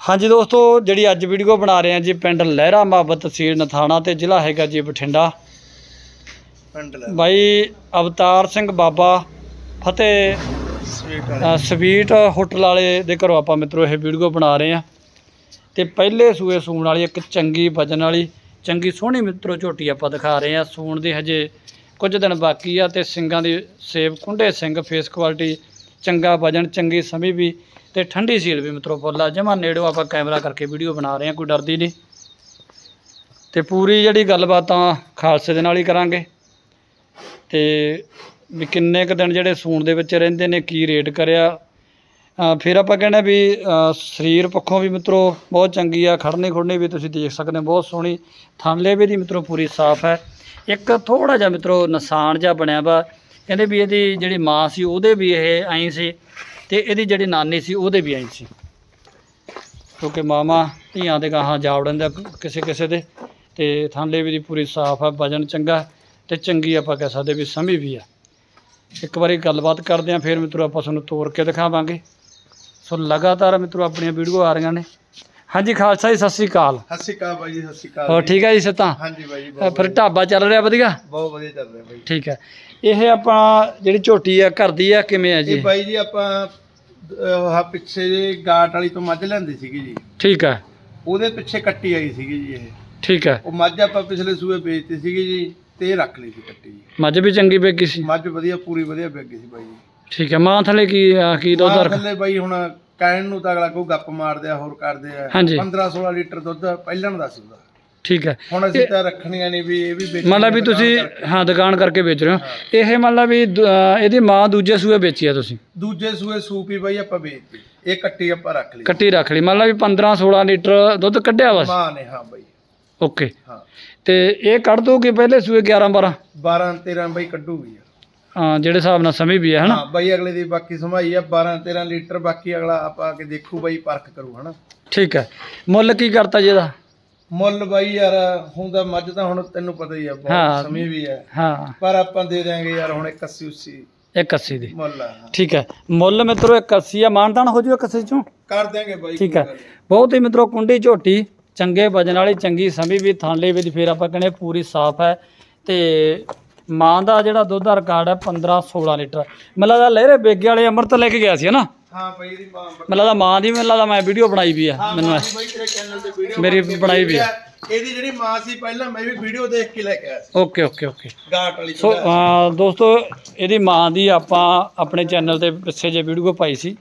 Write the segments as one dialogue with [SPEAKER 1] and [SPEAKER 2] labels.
[SPEAKER 1] ਹਾਂਜੀ ਦੋਸਤੋ ਜਿਹੜੀ ਅੱਜ ਵੀਡੀਓ ਬਣਾ ਰਹੇ ਹਾਂ ਜੀ ਪਿੰਡ ਲਹਿਰਾ ਮੁਹੱਬਤ ਤਹਿਸੀਲ ਨਥਾਣਾ ਤੇ ਜ਼ਿਲ੍ਹਾ ਹੈਗਾ ਜੀ ਬਠਿੰਡਾ।
[SPEAKER 2] ਪਿੰਡ ਲੈ
[SPEAKER 1] ਬਾਈ ਅਵਤਾਰ ਸਿੰਘ ਬਾਬਾ ਫਤਿਹ
[SPEAKER 2] ਸਵੀਟ
[SPEAKER 1] ਹੋਟਲ ਵਾਲੇ ਦੇ ਘਰੋਂ ਆਪਾਂ ਮਿੱਤਰੋ ਇਹ ਵੀਡੀਓ ਬਣਾ ਰਹੇ ਹਾਂ। ਤੇ ਪਹਿਲੇ ਸੂਏ ਸੂਣ ਵਾਲੀ ਇੱਕ ਚੰਗੀ ਵਜਨ ਵਾਲੀ ਚੰਗੀ ਸੋਹਣੀ ਮਿੱਤਰੋ ਝੋਟੀ ਆਪਾਂ ਦਿਖਾ ਰਹੇ ਹਾਂ। ਸੂਣ ਦੇ ਹਜੇ ਕੁਝ ਦਿਨ ਬਾਕੀ ਆ ਤੇ ਸਿੰਗਾਂ ਦੀ ਸੇਬ ਕੁੰਡੇ ਸਿੰਘ ਫੇਸ ਕੁਆਲਿਟੀ ਚੰਗਾ ਵਜਨ ਚੰਗੀ ਸਮੀ ਵੀ ਤੇ ਠੰਡੀ ਸੀਲ ਵੀ ਮਿੱਤਰੋ ਆ। ਜਮਾ ਨੇੜੋਂ ਆਪਾਂ ਕੈਮਰਾ ਕਰਕੇ ਵੀਡੀਓ ਬਣਾ ਰਹੇ ਹਾਂ, ਕੋਈ ਡਰਦੀ ਨਹੀਂ। ਤੇ ਪੂਰੀ ਜਿਹੜੀ ਗੱਲਬਾਤ ਆ ਖਾਲਸੇ ਦੇ ਨਾਲ ਹੀ ਕਰਾਂਗੇ। ਤੇ ਵੀ ਕਿੰਨੇ ਕੁ ਦਿਨ ਜਿਹੜੇ ਸੂਣ ਦੇ ਵਿੱਚ ਰਹਿੰਦੇ ਨੇ, ਕੀ ਰੇਟ ਕਰਿਆ। ਫਿਰ ਆਪਾਂ ਕਹਿੰਦੇ ਵੀ ਸਰੀਰ ਪੱਖੋਂ ਵੀ ਮਿੱਤਰੋ ਬਹੁਤ ਚੰਗੀ ਆ ਖੜਨੇ ਖੁੜਨੇ ਵੀ ਤੁਸੀਂ ਦੇਖ ਸਕਦੇ ਹੋ, ਬਹੁਤ ਸੋਹਣੀ। ਥੰਲੇ ਵੀ ਦੀ ਮਿੱਤਰੋ ਪੂਰੀ ਸਾਫ਼ ਹੈ। ਇੱਕ ਥੋੜਾ ਜਿਹਾ ਮਿੱਤਰੋ ਨਿਸ਼ਾਨ ਜਿਹਾ ਬਣਿਆ ਵਾ। ਕਹਿੰਦੇ ਵੀ ਇਹਦੀ ਜਿਹੜੀ ਮਾਂ ਸੀ, ਉਹਦੇ ਵੀ ਇਹ ਐਂ ਸੀ। ਤੇ ਇਹਦੀ ਜਿਹੜੀ ਨਾਨੀ ਸੀ ਉਹਦੇ ਵੀ ਐਂ ਸੀ। ਕਿਉਂਕਿ ਮਾਮਾ ਧੀਆਂ ਦੇ ਗਾਹਾਂ ਜਾ ਵੜਨ ਦਾ ਕਿਸੇ ਕਿਸੇ ਦੇ ਤੇ ਥਾਂਲੇ ਵੀ ਦੀ ਪੂਰੀ ਸਾਫ਼ ਆ ਵਜਨ ਚੰਗਾ ਤੇ ਚੰਗੀ ਆਪਾਂ ਕਹਿ ਸਕਦੇ ਵੀ ਸਮੀ ਵੀ ਆ। ਇੱਕ ਵਾਰੀ ਗੱਲਬਾਤ ਕਰਦੇ ਆਂ ਫਿਰ ਮਿੱਤਰੋ ਆਪਾਂ ਤੁਹਾਨੂੰ ਤੋੜ ਕੇ ਦਿਖਾਵਾਂਗੇ। ਸੋ ਲਗਾਤਾਰ ਮਿੱਤਰੋ ਆਪਣੀਆਂ ਵੀਡੀਓ ਆ ਰਹੀਆਂ ਨੇ। ਹਾਂਜੀ ਖਾਲਸਾ ਜੀ ਸਤਿ ਸ੍ਰੀ ਅਕਾਲ।
[SPEAKER 2] ਸਤਿ ਸ਼੍ਰੀ ਅਕਾਲ ਬਾਈ ਜੀ ਸਤਿ ਸ਼੍ਰੀ ਅਕਾਲ
[SPEAKER 1] ਹੋਰ। ਠੀਕ ਹੈ ਜੀ ਸਤਾ
[SPEAKER 2] ਹਾਂਜੀ ਬਾਈ ਜੀ
[SPEAKER 1] ਫਿਰ। ਢਾਬਾ ਚੱਲ ਰਿਹਾ ਵਧੀਆ?
[SPEAKER 2] ਬਹੁਤ ਵਧੀਆ ਚੱਲ ਰਿਹਾ ਬਾਈ
[SPEAKER 1] ਠੀਕ ਹੈ ਇਹ ਆਪਾਂ ਜਿਹੜੀ ਝੋਟੀ ਆ ਘਰ ਦੀ ਆ ਕਿਵੇਂ ਆ ਜੀ?
[SPEAKER 2] ਇਹ ਬਾਈ ਜੀ ਆਪਾਂ ਆਹ ਪਿੱਛੇ ਜੇ ਗਾਟ ਵਾਲੀ ਤੋਂ ਮੱਝ ਲੈਂਦੀ ਸੀਗੀ ਜੀ।
[SPEAKER 1] ਠੀਕ ਹੈ
[SPEAKER 2] ਉਹਦੇ ਪਿੱਛੇ ਕੱਟੀ ਆਈ ਸੀਗੀ ਜੀ ਇਹ।
[SPEAKER 1] ਠੀਕ ਹੈ
[SPEAKER 2] ਉਹ ਮੱਝ ਆਪਾਂ ਪਿਛਲੇ ਸੂਏ ਵੇਚਤੀ ਸੀਗੀ ਜੀ ਤੇ ਇਹ ਰੱਖ ਲਈ ਸੀ ਕੱਟੀ ਜੀ।
[SPEAKER 1] ਮੱਝ ਵੀ ਚੰਗੀ ਵੇਗੀ ਸੀ?
[SPEAKER 2] ਮੱਝ ਵਧੀਆ ਪੂਰੀ ਵਧੀਆ ਵਿਕ ਗਈ ਸੀ ਬਾਈ ਜੀ।
[SPEAKER 1] ਠੀਕ ਹੈ ਮਾਂ ਥਲੇ ਕੀ ਆ, ਕੀ ਦੁੱਧ
[SPEAKER 2] ਆਹ
[SPEAKER 1] ਰੱਖ
[SPEAKER 2] ਥੱਲੇ ਬਾਈ ਹੁਣ ਕਹਿਣ ਨੂੰ ਤਾਂ ਅਗਲਾ ਕੋਈ ਗੱਪ ਮਾਰਦੇ ਆ ਹੋਰ ਕਰਦੇ ਆ।
[SPEAKER 1] ਹਾਂਜੀ।
[SPEAKER 2] 15 16 ਲੀਟਰ ਦੁੱਧ ਪਹਿਲਾਂ ਦਾ ਸੀ ਉਹਦਾ।
[SPEAKER 1] ਠੀਕ ਹੈ।
[SPEAKER 2] ਹੁਣ ਅਸੀਂ ਤਾਂ ਰੱਖਣੀਆਂ ਨਹੀਂ ਵੀ ਇਹ ਵੀ ਵੇਚਣੀ
[SPEAKER 1] ਮੰਨ ਲਾ ਵੀ ਤੁਸੀਂ। ਹਾਂ ਦੁਕਾਨ ਕਰਕੇ ਵੇਚ ਰਹੇ ਹੋ। ਇਹ ਮੰਨ ਲਾ ਵੀ ਦ- ਇਹਦੀ ਮਾਂ ਦੂਜੇ ਸੂਏ ਵੇਚੀ ਆ ਤੁਸੀਂ?
[SPEAKER 2] ਦੂਜੇ ਸੂਏ ਸੂਪ ਹੀ ਬਾਈ ਆਪਾਂ ਵੇਚਤੀ ਇਹ ਕੱਟੀ ਆਪਾਂ ਰੱਖ ਲਈ।
[SPEAKER 1] ਕੱਟੀ ਰੱਖ ਲਈ। ਮੰਨ ਲਾ ਵੀ 15 16 ਲੀਟਰ ਦੁੱਧ ਕੱਢਿਆ ਵਾ
[SPEAKER 2] ਮਾਂ ਨੇ ਹਾਂ ਬਾਈ।
[SPEAKER 1] ਓਕੇ।
[SPEAKER 2] ਹਾਂ।
[SPEAKER 1] ਤੇ ਇਹ ਕੱਢ ਦੋਗੇ ਪਹਿਲੇ ਸੂਏ 11 12
[SPEAKER 2] 12 13 ਬਾਈ ਕੱਢੂਗੀ।
[SPEAKER 1] ਹਾਂ ਜਿਹੜੇ ਹਿਸਾਬ ਨਾਲ ਸਮਝ ਵੀ ਹੈ ਹਨਾ?
[SPEAKER 2] ਹਾਂ ਬਾਈ ਅਗਲੇ ਦੀ ਬਾਕੀ ਸਮਾਈ ਆ 12 13 ਲੀਟਰ ਬਾਕੀ ਅਗਲਾ ਆਪਾਂ ਆ ਕੇ ਦੇਖੂ ਬਾਈ ਪਰਖ ਕਰੂ ਹਨਾ?
[SPEAKER 1] ਠੀਕ ਹੈ। ਮੁੱਲ ਕੀ ਕਰਤਾ ਜੀ ਇਹਦਾ?
[SPEAKER 2] ਮੁੱਲ ਬਾਈ ਯਾਰ ਹੁੰਦਾ ਮੱਝ ਤਾਂ ਹੁਣ ਤੈਨੂੰ ਪਤਾ ਹੀ ਆ
[SPEAKER 1] ਹਾਂ।
[SPEAKER 2] ਬਹੁਤ ਸਮੀ ਵੀ ਹੈ
[SPEAKER 1] ਹਾਂ।
[SPEAKER 2] ਪਰ ਆਪਾਂ ਦੇ ਦਿਆਂਗੇ ਯਾਰ ਹੁਣ 81 80
[SPEAKER 1] 81 ਦੀ।
[SPEAKER 2] ਮੁੱਲ ਆ
[SPEAKER 1] ਠੀਕ ਹੈ ਮੁੱਲ ਮਿੱਤਰੋ 81 ਆ। ਮਾਨਤਾਨ ਹੋ ਜੂ 81 ਚੋਂ?
[SPEAKER 2] ਕਰ ਦਿਆਂਗੇ ਬਾਈ
[SPEAKER 1] ਠੀਕ ਹੈ। ਬਹੁਤ ਹੀ ਮਿੱਤਰੋ ਕੁੰਡੀ ਝੋਟੀ ਚੰਗੇ ਵਜਨ ਵਾਲੀ ਚੰਗੀ ਸਮੀ ਵੀ ਥਾਂਲੇ ਵੀ ਫਿਰ ਆਪਾਂ ਕਹਿੰਦੇ ਪੂਰੀ ਸਾਫ਼ ਹੈ। ਤੇ ਮਾਂ ਦਾ ਜਿਹੜਾ ਦੁੱਧ ਦਾ ਰਿਕਾਰਡ ਹੈ 15 16 ਲੀਟਰ। ਮੈਨੂੰ ਲੱਗਦਾ ਲਹਿਰੇ ਬੇਗੇ ਵਾਲੇ ਅੰਮ੍ਰਿਤ ਲੈ ਕੇ ਗਿਆ ਸੀ ਹਨਾ
[SPEAKER 2] ਹਾਂ ਬਾਈ ਦੀ ਮਾਂ
[SPEAKER 1] ਮੈਨੂੰ ਲੱਗਦਾ ਮਾਂ ਦੀ ਮੈਨੂੰ ਲੱਗਦਾ ਮੈਂ ਵੀਡੀਓ ਬਣਾਈ ਵੀ ਆ ਮੈਨੂੰ ਐ-
[SPEAKER 2] ਦੀ ਬਾਈ ਤੇਰੇ ਚੈਨਲ ਤੇ ਵੀਡੀਓ
[SPEAKER 1] ਮੇਰੀ ਬਣਾਈ ਵੀ ਆ।
[SPEAKER 2] ਇਹਦੀ ਜਿਹੜੀ ਮਾਂ ਸੀ ਪਹਿਲਾਂ ਮੈਂ ਵੀ ਵੀਡੀਓ ਦੇਖ ਕੇ ਲੈ ਕੇ ਆਇਆ ਸੀ।
[SPEAKER 1] Okay okay okay.
[SPEAKER 2] ਗਾਟ ਵਾਲੀ
[SPEAKER 1] ਸੋ ਅਹ, ਦੋਸਤੋ ਇਹਦੀ ਮਾਂ ਦੀ ਆਪਾਂ ਆਪਣੇ ਚੈਨਲ ਤੇ ਪਿੱਛੇ ਜੇ ਵੀਡੀਓ ਪਾਈ ਸੀ।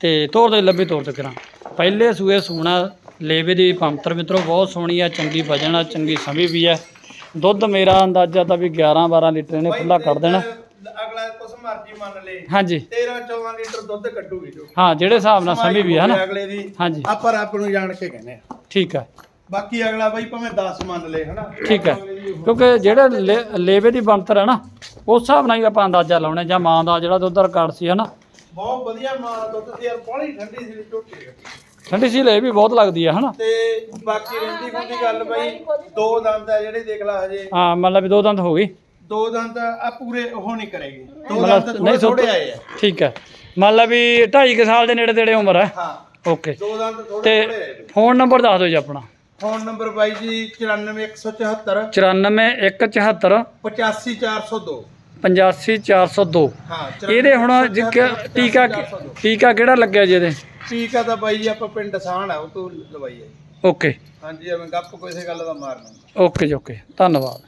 [SPEAKER 1] ਤੇ ਤੋਰ ਦੇ ਲੱਭੀ ਤੋਰ ਤੇ ਕਰਾਂ। ਪਹਿਲੇ ਸੂਏ ਸੂਣਾ ਲੇਵੇ ਦੀ ਪੰਤਰ ਮਿੱਤਰੋ ਬਹੁਤ ਸੋਹਣੀ ਆ ਚੰਗੀ ਵਜਨ ਆ ਚੰਗੀ ਸਮੀ ਵੀ ਆ। ਦੁੱਧ ਮੇਰਾ ਅੰਦਾਜ਼ਾ ਤਾਂ ਵੀ 11 12 ਲੀਟਰ ਇਹਨੇ ਖੁੱਲਾ ਕੱਢ ਦੇਣਾ।
[SPEAKER 2] ਲੇ
[SPEAKER 1] ਹਾਂਜੀ।
[SPEAKER 2] 13 14 ਲੀਟਰ ਦੁੱਧ ਕੱਢੂਗੀ ਜੋ।
[SPEAKER 1] ਹਾਂ ਜਿਹੜੇ ਹਿਸਾਬ ਨਾਲ ਸਮੀ ਵੀ ਆ ਹਨਾ
[SPEAKER 2] ਅਗਲੇ ਦੀ
[SPEAKER 1] ਹਾਂਜੀ।
[SPEAKER 2] ਆਪਾਂ ਰੱਬ ਨੂੰ ਜਾਣ ਕੇ ਕਹਿੰਦੇ ਆ।
[SPEAKER 1] ਠੀਕ ਹੈ
[SPEAKER 2] ਬਾਕੀ ਅਗਲਾ ਬਾਈ ਭਾਵੇਂ 10 ਮੰਨ ਲੇ ਹਨਾ?
[SPEAKER 1] ਠੀਕ ਹੈ ਕਿਉਂਕਿ ਜਿਹੜੇ ਲੇ- ਲੇਵੇ ਦੀ ਬੰਤਰ ਹੈ ਨਾ ਉਸ ਹਿਸਾਬ ਨਾਲ ਹੀ ਆਪਾਂ ਅੰਦਾਜ਼ਾ ਲਾਉਣਾ ਜਾਂ ਮਾਂ ਦਾ ਜਿਹੜਾ ਦੁੱਧ ਰਿਕਾਰਡ ਸੀ ਹਨਾ?
[SPEAKER 2] ਬਹੁਤ ਵਧੀਆ ਮਾਂ ਦਾ ਦੁੱਧ ਤੇ ਯਾਰ ਬੜੀ ਠੰਡੀ ਸੀ ਝੋਟੀ
[SPEAKER 1] ਠੰਡੀ ਸੀ ਇਹ ਵੀ ਬਹੁਤ ਲੱਗਦੀ ਆ ਹਨਾ?
[SPEAKER 2] ਤੇ ਬਾਕੀ ਰਹਿੰਦੀ ਖੁੰਦੀ ਗੱਲ ਬਾਈ ਦੋ ਦੰਦ ਆ ਜਿਹੜੇ ਦੇਖ ਲਾ ਹਜੇ।
[SPEAKER 1] ਹਾਂ ਮਤਲਬ ਦੋ ਦੰਦ ਹੋ ਗਈ।
[SPEAKER 2] ਦੋ ਦੰਦ ਆ ਪੂਰੇ ਉਹ ਨਹੀਂ ਕਰੇਗੀ। ਦੋ ਦੰਦ ਥੋੜੇ
[SPEAKER 1] ਸੁੱਕ-
[SPEAKER 2] ਥੋੜੇ ਆਏ ਆ।
[SPEAKER 1] ਠੀਕ ਹੈ ਮੰਨ ਲਾ ਵੀ 2.5 ਕੁ ਸਾਲ ਦੇ ਨੇੜੇ ਤੇੜੇ ਉਮਰ ਹੈ
[SPEAKER 2] ਹਾਂ।
[SPEAKER 1] ਓਕੇ।
[SPEAKER 2] ਦੋ ਦੰਦ ਥੋੜੇ
[SPEAKER 1] ਤੇ
[SPEAKER 2] ਥੋੜੇ ਆਏ
[SPEAKER 1] ਫੋਨ ਨੰਬਰ ਦੱਸ ਦਿਓ ਜੀ ਆਪਣਾ।
[SPEAKER 2] ਫੋਨ ਨੰਬਰ ਬਾਈ ਜੀ 94174
[SPEAKER 1] 94174
[SPEAKER 2] 85402
[SPEAKER 1] 85402
[SPEAKER 2] ਹਾਂ
[SPEAKER 1] ਇਹਦੇ ਹੁਣ ਜਿੱਕ ਟੀਕਾ ਟੀਕਾ ਕਿਹੜਾ ਲੱਗਿਆ ਜੀ ਇਹਦੇ?
[SPEAKER 2] ਟੀਕਾ ਤਾਂ ਬਾਈ ਜੀ ਆਪਾਂ ਪਿੰਡ ਸਾਹਣ ਆ ਉਹ ਤੋਂ ਲਵਾਈ ਹੈ
[SPEAKER 1] ਓਕੇ।
[SPEAKER 2] ਹਾਂਜੀ ਐਵੇਂ ਗੱਪ ਕਿਸੇ ਗੱਲ ਦਾ ਮਾਰਨਾ
[SPEAKER 1] ਓਕੇ ਜੀ ਓਕੇ। ਧੰਨਵਾਦ।